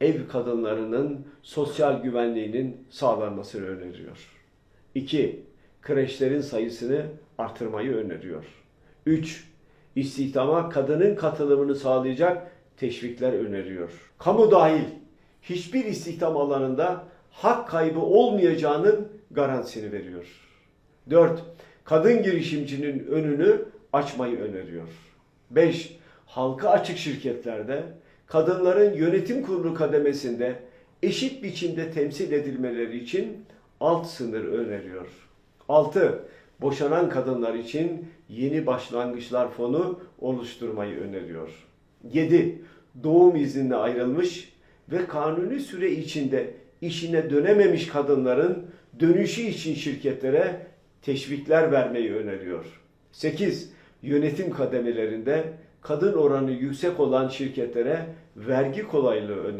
ev kadınlarının sosyal güvenliğinin sağlanmasını öneriyor. 2. Kreşlerin sayısını artırmayı öneriyor. 3. İstihdama kadının katılımını sağlayacak teşvikler öneriyor. Kamu dahil hiçbir istihdam alanında hak kaybı olmayacağının garantisini veriyor. 4. Kadın girişimcinin önünü açmayı öneriyor. 5. Halka açık şirketlerde kadınların yönetim kurulu kademesinde eşit biçimde temsil edilmeleri için alt sınır öneriyor. 6. Boşanan kadınlar için yeni başlangıçlar fonu oluşturmayı öneriyor. 7. Doğum iznine ayrılmış ve kanuni süre içinde işine dönememiş kadınların dönüşü için şirketlere teşvikler vermeyi öneriyor. 8. Yönetim kademelerinde kadın oranı yüksek olan şirketlere vergi kolaylığı öneriyor.